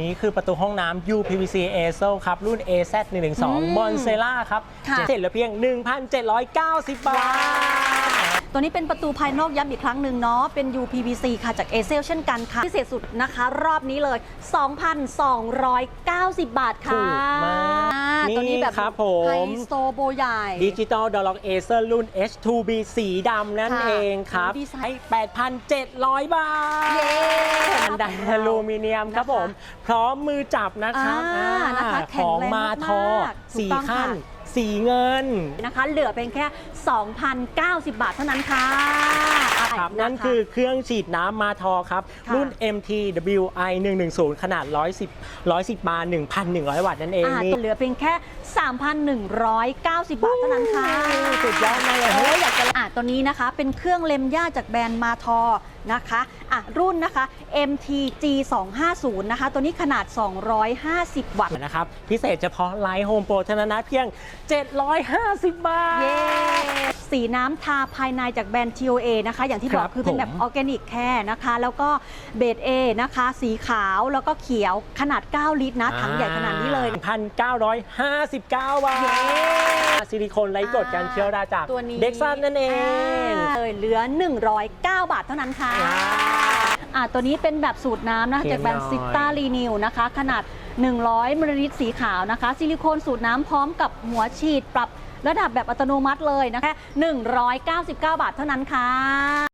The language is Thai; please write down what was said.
นี้คือประตูห้องน้ำ UPVC a s o ครับ รุ่น AZ อืม112 b o n c e l a ครับค่ะเสร็จเหลือเพียง 1,790 บาท ตัวนี้เป็นประตูภายนอกย้ำอีกครั้งหนึ่งเนาะ เป็น UPVC ค่ะจากเอเซลเช่นกันค่ะพิเศษสุดนะคะ รอบนี้เลย 2,290 บาทค่ะถูกมากอ่ตัวนี้แบบนี่ครับผมไฮโซโบใหญ่ดิจิตอลดอลล็อกเอเซอร์รุ่น H2B สีดำนั่นค่ะเองครับดีไซน์ให้8,700 บาท เย้อันไดอลูมิเนียมครับผม พร้อมมือจับนะครับอ่าอ่านะคะแข็ขงองแรงมาทอมากๆถูกสีต้องขั้นค่ะ สีเงิน นะคะ เหลือเป็นแค่ 2,090 บาทเท่านั้นค่ะครับะะ นั่นคือเครื่องฉีดน้ำมาทอครับ ค่ะรุ่น MTWI 110 ขนาด 110 110 บาร์ 1,100 วัตต์นั่นเองอ่านี่เหลือเพียงแค่ 3,190 บาทเท่านั้นค่ะสุดยอดมากเลยเฮ้ย อยากจะอะตัวนี้นะคะ เป็นเครื่องเล็มหญ้าจากแบรนด์มาทอนะคะอะรุ่นนะคะ MTG 250นะคะ ตัวนี้ขนาด 250 วัตต์ นะครับ พิเศษเฉพาะไลท์โฮมโปรเท่านั้นนะเพียง 750 บาท เย้ สีน้ำทาภายในจากแบรนด์ TOA นะคะ อย่างที่บอครักบคือเป็นแบบผมออร์แกนิกแค่นะคะ แล้วก็เบส A นะคะ สีขาวแล้วก็เขียวขนาด 9 ลิตรนะ ถังใหญ่ขนาดนี้เลย 1,959 บาทเย้ซิลิโคนไร้กรดกันเชื้อราจากตัวนี้เด็กซันนั่นเองาเลยเหลือ 109 บาทเท่านั้นค่ะว้าวอ่าตัวนี้เป็นแบบสูตรน้ำนะคะเขียนจากแบรนด์หน่อยซิต้ารีนิวนะคะ ขนาด 100มิลลิลิตรสีขาวนะคะ ซิลิโคนสูตรน้ำพร้อมกับหัวฉีดปรับ ระดับแบบอัตโนมัติเลยนะคะ199 บาทเท่านั้นค่ะ